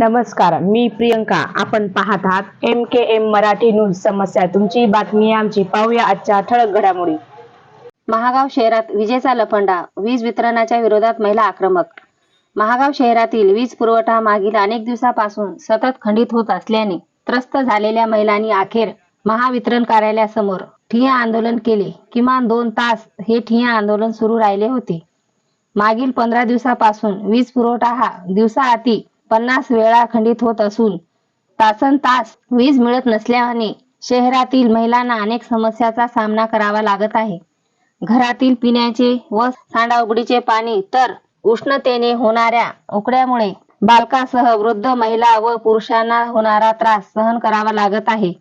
नमस्कार मी प्रियंका. आपण पाहत आहात M K M Marathi news समस्या. तुमची बातमी आमची. पाहूया आजच्या ठळक घडामोडी. महागाव शहरात विजेचा लफंडा वीज वितरणाच्या विरोधात महिला आक्रमक. महागाव शहरातील वीज पुरवठा मागील अनेक दिवसापासून सतत खंडित होत असल्याने त्रस्त झालेल्या महिलांनी अखेर महावितरण कार्यालयासमोर ठिय्या आंदोलन केले. किमान दोन तास हे ठिय्या आंदोलन सुरू राहिले होते. मागील पंधरा दिवसापासून वीज पुरवठा हा दिवसाआती पन्नास वेळा खंडित होत असून तासन तास वीज मिळत नसल्याने शहरातील महिलांना अनेक समस्याचा सामना करावा लागत आहे. घरातील पिण्याचे व सांडाउगडीचे पाणी तर उष्णतेने होणाऱ्या उकड्यामुळे बालकासह वृद्ध महिला व पुरुषांना होणारा त्रास सहन करावा लागत आहे.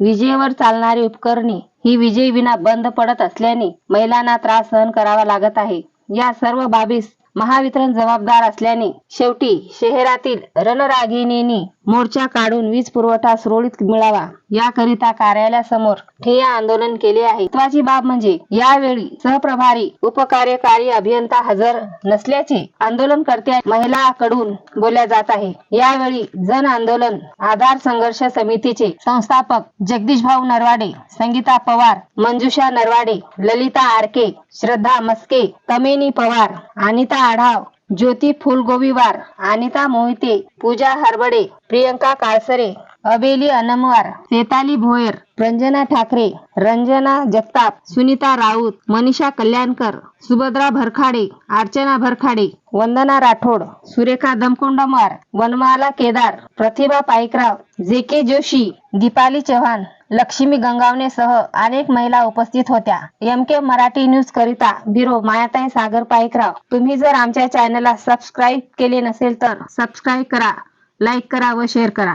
विजेवर चालणारी उपकरणे ही विजेविना बंद पडत असल्याने महिलांना त्रास सहन करावा लागत आहे. या सर्व बाबीस महावितरण जबाबदार असल्याने शेवटी शहरातील रणरागिणींनी मोर्चा काढून वीज पुरवठा सुरळीत मिळावा याकरिता कार्यालयासमोर ठिय्या आंदोलन केले आहे. महत्वाची बाब म्हणजे यावेळी सहप्रभारी उपकार्यकारी अभियंता हजर नसल्याचे आंदोलनकर्त्या महिलाकडून बोलल्या जात आहे. यावेळी जन आंदोलन आधार संघर्ष समितीचे संस्थापक जगदीश भाऊ Narwade Sangeeta Pawar Manjusha Narwade Lalita RK Shraddha Maske Kameni Pawar Anita Adhav Jyoti Phulgobiwar Anita Mohite Pooja Harbade Priyanka Kalsare Abeli Anamwar Chetali Bhoyar Ranjana Thakare Ranjana Jagtap Sunita Raut Manisha Kalyankar Subhadra Bharkhade Archana Bharkhade Vandana Rathod Surekha दमकोंडमार Vanmala Kedar Pratibha Paikrao J K Joshi Deepali Chavan Lakshmi Gangawane सह अनेक महिला उपस्थित होत्या. एम के मराठी न्यूज करिता ब्युरो मायाताई सागर पाईकराव. तुम्ही जर आमच्या चॅनलला सबस्क्राईब केले नसेल तर सबस्क्राईब करा लाईक करा व शेअर करा.